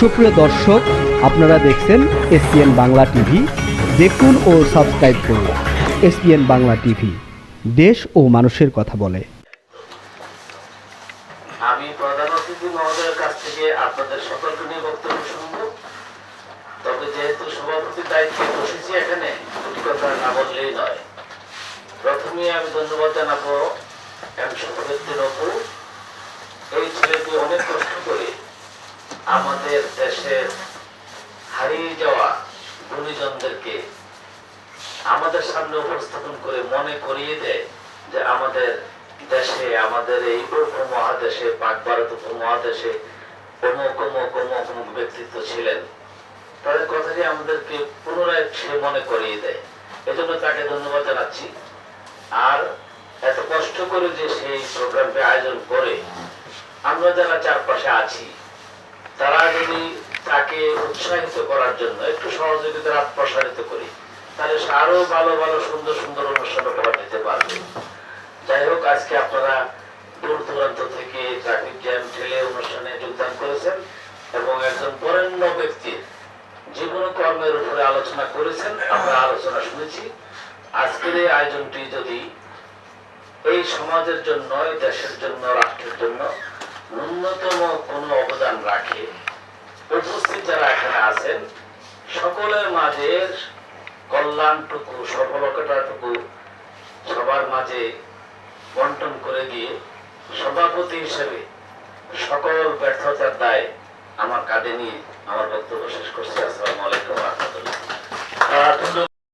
সুপ্রিয় দর্শক, আপনারা দেখছেন এসপিএন বাংলা টিভি। দেখুন ও সাবস্ক্রাইব করুন এসপিএন বাংলা টিভি। দেশ ও মানুষের কথা বলে। আমি প্রধান অতিথি মহোদয়ের কাছ থেকে আপনাদের সকলকে নিয়ে বক্তব্য শুনব। তবে যেহেতু সভাপতির দায়িত্বে বসেছি এখানে, দুটি কথা না বললেই নয়। প্রথমে আমি ধন্যবাদ জানাব এই ছেলেটি অনেক কষ্ট আমাদের দেশের হারিয়ে যাওয়া গুণীজনদেরকে আমাদের সামনে উপস্থাপন করে মনে করিয়ে দেয় যে আমাদের দেশে, আমাদের এই উপমহাদেশে, পাক ভারত উপমহাদেশে অমুক অমুক অমুক অমুক ব্যক্তিত্ব ছিলেন। তাদের কথাটি আমাদেরকে পুনরায় সে মনে করিয়ে দেয়। এজন্য তাকে ধন্যবাদ জানাচ্ছি। আর এত কষ্ট করে যে সেই প্রোগ্রামটি আয়োজন করে, আমরা যারা চারপাশে আছি তারা যদি তাকে উৎসাহিত করার জন্য, একটু সহযোগিতার হাত প্রসারিত করি, তাহলে সে আরও ভালো ভালো, সুন্দর সুন্দর অনুষ্ঠান করা দিতে পারবে। যাই হোক, আজকে আপনারা দূর দূরান্ত থেকে ট্রাফিক জ্যাম ঠেলে অনুষ্ঠানে যোগদান করেছেন এবং একজন বরেণ্য ব্যক্তির জীবন কর্মের উপরে আলোচনা করেছেন। আমরা আলোচনা শুনেছি। আজকের এই আয়োজনটি যদি এই সমাজের জন্য দেশের জন্য, রাষ্ট্রের জন্য রাখে। উপস্থিত যারা এখানে আছেন, সকলের মাঝে কল্যাণটুকু, সফলতাটুকু সবার মাঝে বন্টন করে দিয়ে সভাপতি হিসেবে সকল ব্যর্থতার দায় আমার কাঁধে নিয়ে আমার বক্তব্য শেষ করছি। আসসালামু